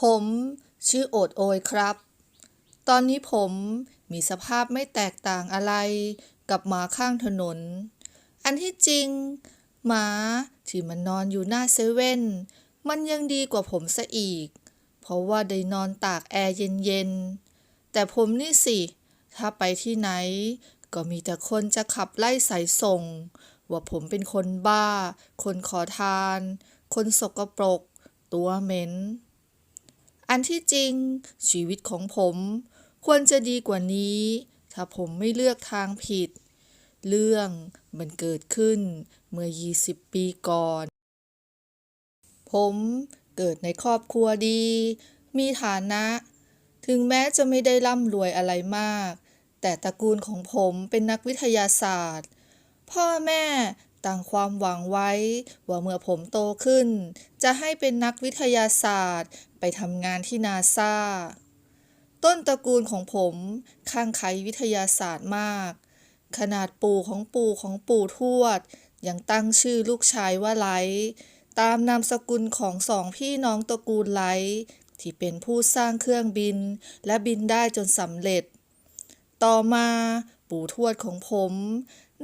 ผมชื่อโอดโอยครับ ตอนนี้ผมมีสภาพไม่แตกต่างอะไรกับหมาข้างถนน อันที่จริง หมาที่มันนอนอยู่หน้าเซเว่นมันยังดีกว่าผมซะอีก เพราะว่าได้นอนตากแอร์เย็นๆ แต่ผมนี่สิ ถ้าไปที่ไหน ก็มีแต่คนจะขับไล่สายส่ง ว่าผมเป็นคนบ้า คนขอทาน คนสกปรก ตัวเหม็น อันที่จริง ชีวิตของผม ควรจะดีกว่านี้ ถ้าผมไม่เลือกทางผิด เรื่องมันเกิดขึ้นเมื่อ 20 ปีก่อน ผมเกิดในครอบครัวดี มีฐานะ ถึงแม้จะไม่ได้ร่ำรวยอะไรมาก แต่ตระกูลของผมเป็นนักวิทยาศาสตร์ พ่อแม่ ตั้งความหวังไว้ ว่าเมื่อผมโตขึ้น จะให้เป็นนักวิทยาศาสตร์ ไปทำงานที่นาซาต้นตระกูลของผมข้างไคล้วิทยาศาสตร์มาก ขนาดปู่ของปู่ของปู่ทวด ยังตั้งชื่อลูกชายว่าไลตามนามสกุลของสองพี่น้องตระกูลไลที่เป็นผู้สร้างเครื่องบิน และบินได้จนสำเร็จ ต่อมาปู่ทวดของผม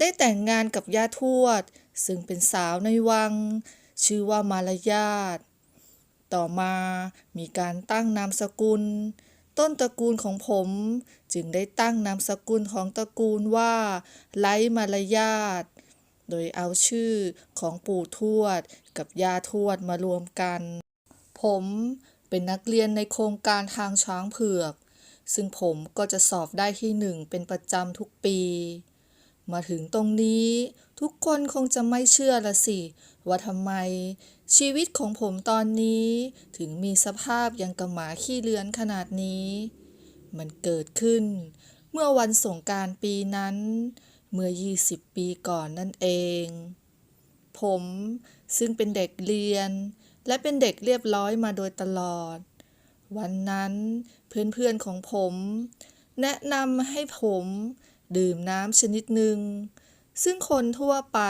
ได้แต่งงานกับย่าทวด ซึ่งเป็นสาวในวัง ชื่อว่ามารยาทต่อมามีการตั้งนามสกุล ต้นตระกูลของผมจึงได้ตั้งนามสกุลของตระกูลว่า ไลมารยาทโดยเอาชื่อของปู่ทวดกับย่าทวดมารวมกัน ผมเป็นนักเรียนในโครงการทางช้างเผือก ซึ่งผมก็จะสอบได้ที่หนึ่งเป็นประจำทุกปี มาถึงตรงนี้ ทุกคนคงจะไม่เชื่อละสิ ว่าทำไม ชีวิตของผมตอนนี้ ถึงมีสภาพอย่างกับหมาขี้เลือนขนาดนี้ มันเกิดขึ้น เมื่อวันสงการปีนั้น เมื่อ 20 ปีก่อนนั่นเอง ผมซึ่งเป็นเด็กเรียน และเป็นเด็กเรียบร้อยมาโดยตลอด วันนั้นเพื่อนๆของผม แนะนำให้ผม ดื่มน้ำชนิดหนึ่ง ซึ่งคนทั่วไป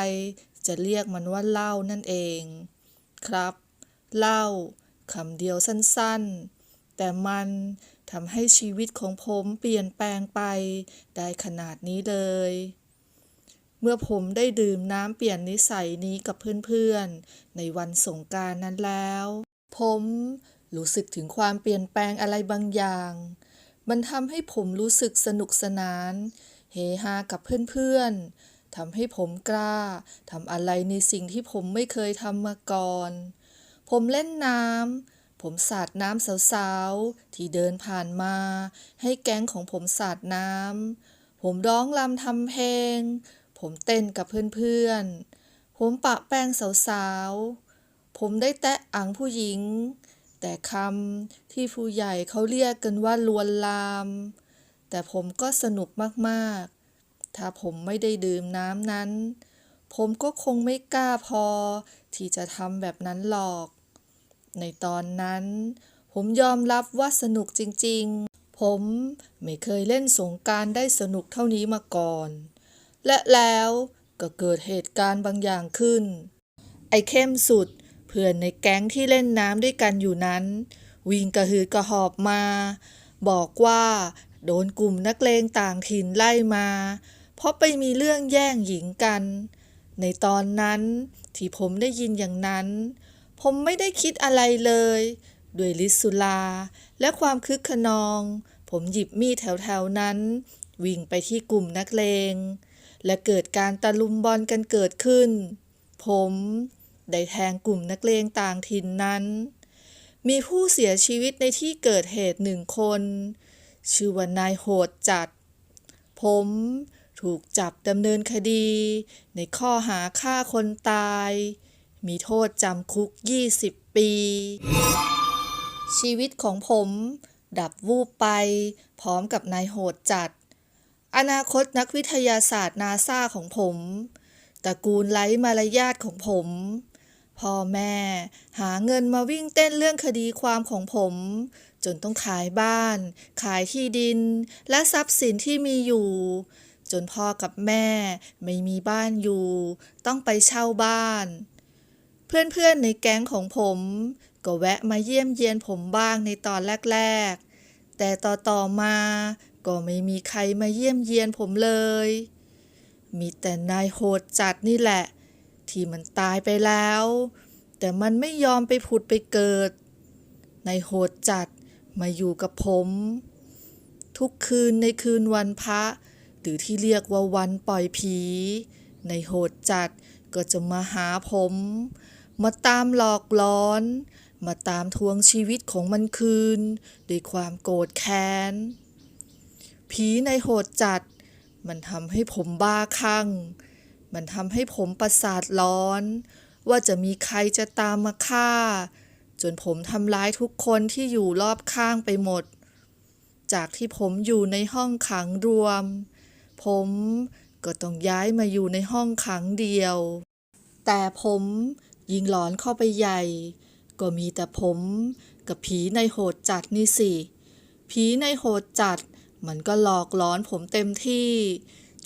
จะเรียกมันว่าเหล้านั่นเอง ครับเหล้าคำเดียวสั้นๆ แต่มันทำให้ชีวิตของผมเปลี่ยนแปลงไปได้ขนาดนี้เลย เมื่อผมได้ดื่มน้ำเปลี่ยนนิสัยนี้กับเพื่อนๆ ในวันสงการนั้นแล้ว ผมรู้สึกถึงความเปลี่ยนแปลงอะไรบางอย่าง มันทำให้ผมรู้สึกสนุกสนาน เฮฮากับเพื่อนๆทำให้ผมกล้าทำอะไรในสิ่งที่ผมไม่เคยทำมาก่อน ผมเล่นน้ำผมสาดน้ำสาวๆ ที่เดินผ่านมา ให้แก๊งของผมสาดน้ำผมร้องรำทำเพลง ผมเต้นกับเพื่อนๆ ผมปะแป้งสาวๆ ผมได้แตะอังผู้หญิงแต่คำที่ผู้ใหญ่เขาเรียกกันว่าลวนลาม แต่ผมก็สนุกมากๆ ถ้าผมไม่ได้ดื่มน้ำนั้น ผมก็คงไม่กล้าพอที่จะทำแบบนั้นหรอก ในตอนนั้น ผมยอมรับว่าสนุกจริงๆ ผมไม่เคยเล่นสงการได้สนุกเท่านี้มาก่อน และแล้วก็เกิดเหตุการณ์บางอย่างขึ้น ไอ้เข้มสุดเพื่อนในแก๊งที่เล่นน้ำด้วยกันอยู่นั้น วิ่งกระหืดกระหอบมา บอกว่า โดนกลุ่มนักเลงต่างถิ่นไล่มา เพราะไปมีเรื่องแย่งหญิงกัน ในตอนนั้นที่ผมได้ยินอย่างนั้น ผมไม่ได้คิดอะไรเลย ด้วยลิสุลา และความคึกขนอง ผมหยิบมีดแถวๆนั้น วิ่งไปที่กลุ่มนักเลง และเกิดการตะลุมบอลกันเกิดขึ้น ผมได้แทงกลุ่มนักเลงต่างถิ่นนั้น มีผู้เสียชีวิตในที่เกิดเหตุหนึ่งคน ชื่อว่านายโหดจัด ผมถูกจับดำเนินคดี ในข้อหาฆ่าคนตาย มีโทษจำคุก 20 ปี ชีวิตของผมดับวูบไป พร้อมกับนายโหดจัด อนาคตนักวิทยาศาสตร์นาซาของผมตระกูลไร้มารยาทของผม พ่อแม่หาเงินมาวิ่งเต้นเรื่องคดีความของผม จนต้องขายบ้าน ขายที่ดิน และทรัพย์สินที่มีอยู่ จนพ่อกับแม่ไม่มีบ้านอยู่ ต้องไปเช่าบ้าน เพื่อนๆในแก๊งของผม ก็แวะมาเยี่ยมเยียนผมบ้างในตอนแรกๆ แต่ต่อๆมาก็ไม่มีใครมาเยี่ยมเยียนผมเลย มีแต่นายโหดจัดนี่แหละ ที่มันตายไปแล้ว แต่มันไม่ยอมไปผุดไปเกิด นายโหดจัด มาอยู่กับผม ทุกคืนในคืนวันพระ หรือที่เรียกว่าวันปล่อยผี ในโหดจัดก็จะมาหาผม มาตามหลอกหลอน มาตามทวงชีวิตของมันคืนด้วยความโกรธแค้น ผีในโหดจัด มันทำให้ผมบ้าคลั่ง มันทำให้ผมประสาทร้อน ว่าจะมีใครจะตามมาฆ่า จนผมทำร้ายทุกคนที่อยู่รอบข้างไปหมด จากที่ผมอยู่ในห้องขังรวม ผมก็ต้องย้ายมาอยู่ในห้องขังเดียว แต่ผมยิ่งหลอนเข้าไปใหญ่ ก็มีแต่ผมกับผีในโหดจัดนี่สิ ผีในโหดจัด มันก็หลอกหลอนผมเต็มที่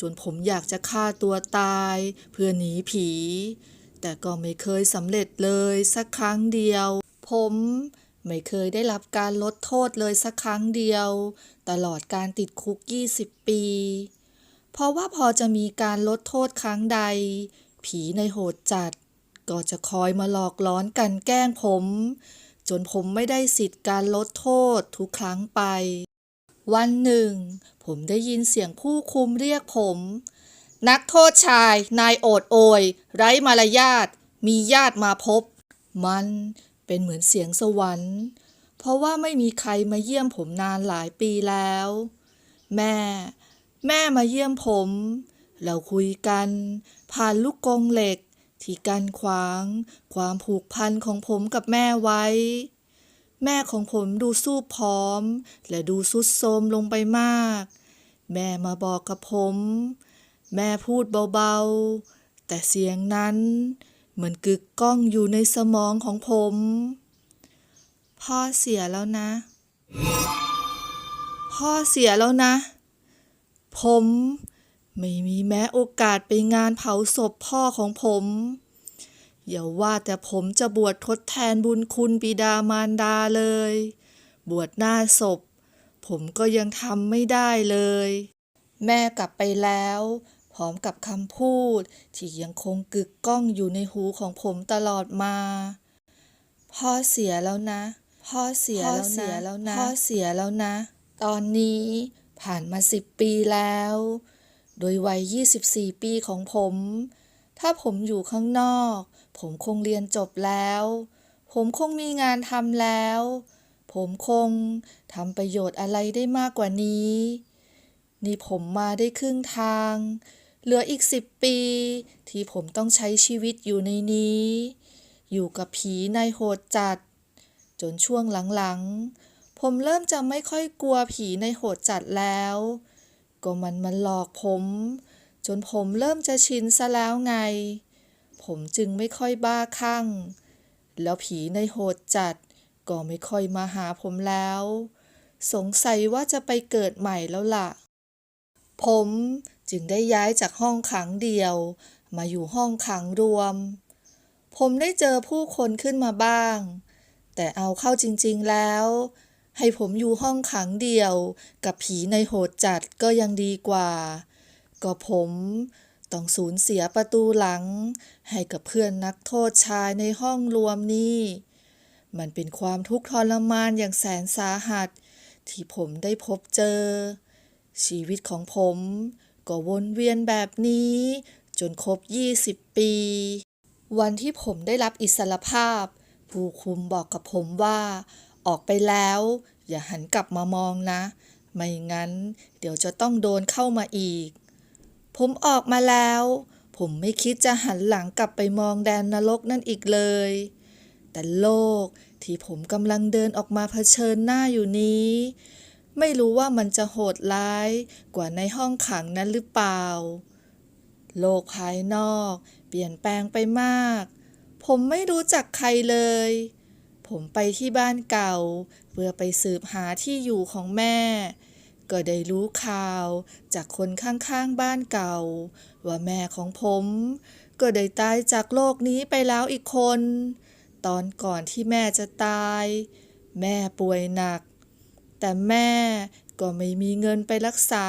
จนผมอยากจะฆ่าตัวตาย เพื่อหนีผี แต่ก็ไม่เคยสำเร็จเลยสักครั้งเดียว ผมไม่เคยได้รับการลดโทษเลยสักครั้งเดียว ตลอดการติดคุก 20 ปี เพราะว่าพอจะมีการลดโทษครั้งใด ผีในโหดจัด ก็จะคอยมาหลอกล้อนกันแกล้งผม จนผมไม่ได้สิทธิ์การลดโทษทุกครั้งไป วันหนึ่ง ผมได้ยินเสียงผู้คุมเรียกผม นักโทษชาย นายโอดโอย ไร้มารยาทมีญาติมาพบ มัน เป็นเหมือนเสียงสวรรค์ เพราะว่าไม่มีใครมาเยี่ยมผมนานหลายปีแล้ว แม่ แม่มาเยี่ยมผม เราคุยกัน ผ่านลูกกงเหล็ก ที่กันขวาง ความผูกพันของผมกับแม่ไว้ แม่ของผมดูสู้ผอม และดูสุดโทมลงไปมาก แม่มาบอกกับผม แม่พูดเบาๆ แต่เสียงนั้น มือนกึกก้องอยู่ในสมองของผม พ่อเสียแล้วนะ พ่อเสียแล้วนะ ผมไม่มีแม้โอกาสไปงานเผาศพพ่อของผม อย่าว่าแต่ผมจะบวชทดแทนบุญคุณบิดามารดาเลย บวชหน้าศพ ผมก็ยังทำไม่ได้เลย แม่กลับไปแล้ว พร้อมกับคำพูด ที่ยังคงกึกก้องอยู่ในหูของผมตลอดมา พ่อเสียแล้วนะ พ่อเสียแล้วนะ พ่อเสียแล้วนะ ตอนนี้ผ่านมาสิบปีแล้ว โดยวัย 24 ปีของผม ถ้าผมอยู่ข้างนอก ผมคงเรียนจบแล้ว ผมคงมีงานทำแล้ว ผมคงทำประโยชน์อะไรได้มากกว่านี้นี่ผมมาได้ครึ่งทาง เหลืออีกสิบปี ที่ผมต้องใช้ชีวิตอยู่ในนี้ อยู่กับผีในายโหดจัด จนช่วงหลังๆ ผมเริ่มจะไม่ค่อยกลัวผีในโหดจัดแล้ว ก็มันมันหลอกผม จนผมเริ่มจะชินซะแล้วไง ผมจึงไม่ค่อยบ้าคลั่ง แล้วผีในโหดจัด ก็ไม่ค่อยมาหาผมแล้ว สงสัยว่าจะไปเกิดใหม่แล้วล่ะ ผมจึงได้ย้ายจากห้องขังเดียว มาอยู่ห้องขังรวม ผมได้เจอผู้คนขึ้นมาบ้าง แต่เอาเข้าจริง ๆแล้ว ให้ผมอยู่ห้องขังเดียว กับผีในโหดจัดก็ยังดีกว่า ก็ผมต้องสูญเสียประตูหลัง ให้กับเพื่อนนักโทษชายในห้องรวมนี่ มันเป็นความทุกข์ทรมานอย่างแสนสาหัส ที่ผมได้พบเจอ ชีวิตของผม ก็วนเวียนแบบนี้ จนครบ 20 ปี วันที่ผมได้รับอิสรภาพ ผู้คุมบอกกับผมว่า ออกไปแล้ว อย่าหันกลับมามองนะ ไม่งั้น เดี๋ยวจะต้องโดนเข้ามาอีก ผมออกมาแล้ว ผมไม่คิดจะหันหลังกลับไปมองแดนนรกนั่นอีกเลย แต่โลกที่ผมกำลังเดินออกมาเผชิญหน้าอยู่นี้ ไม่รู้ว่ามันจะโหดร้ายกว่าในห้องขังนั้นหรือเปล่า โลกภายนอก เปลี่ยนแปลงไปมาก ผมไม่รู้จักใครเลย ผมไปที่บ้านเก่า เพื่อไปสืบหาที่อยู่ของแม่ ก็ได้รู้ข่าวจากคนข้างๆบ้านเก่า ว่าแม่ของผม ก็ได้ตายจากโลกนี้ไปแล้วอีกคน ตอนก่อนที่แม่จะตาย แม่ป่วยหนัก แต่แม่ก็ไม่มีเงินไปรักษา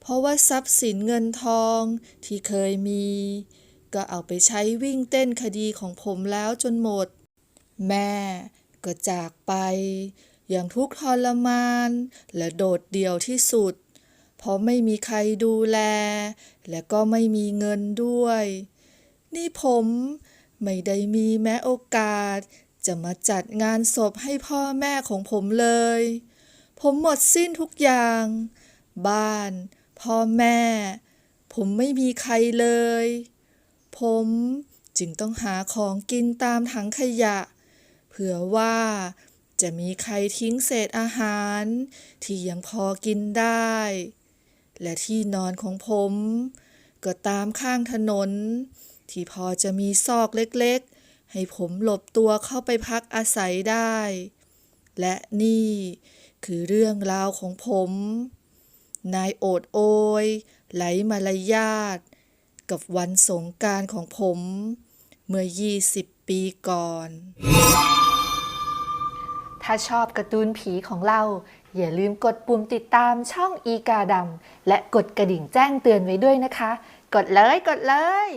เพราะว่าทรัพย์สินเงินทองที่เคยมี ก็เอาไปใช้วิ่งเต้นคดีของผมแล้วจนหมด แม่ก็จากไป อย่างทุกข์ทรมานและโดดเดี่ยวที่สุด เพราะไม่มีใครดูแล และก็ไม่มีเงินด้วย นี่ผมไม่ได้มีแม้โอกาส จะมาจัดงานศพให้พ่อแม่ของผมเลย ผมหมดสิ้นทุกอย่าง บ้าน พ่อแม่ ผมไม่มีใครเลย ผมจึงต้องหาของกินตามถังขยะ เผื่อว่าจะมีใครทิ้งเศษอาหาร ที่ยังพอกินได้ และที่นอนของผม ก็ตามข้างถนน ที่พอจะมีซอกเล็กๆ ให้ผมหลบตัวเข้าไปพักอาศัยได้ และนี่คือเรื่องราวของผม นายโอดโอยไหลมารยาทกับวันสงการของผม เมื่อ 20 ปีก่อน ถ้าชอบการ์ตูนผีของเรา อย่าลืมกดปุ่มติดตามช่องอีกาดำและกดกระดิ่งแจ้งเตือนไว้ด้วยนะคะ กดเลยกดเลย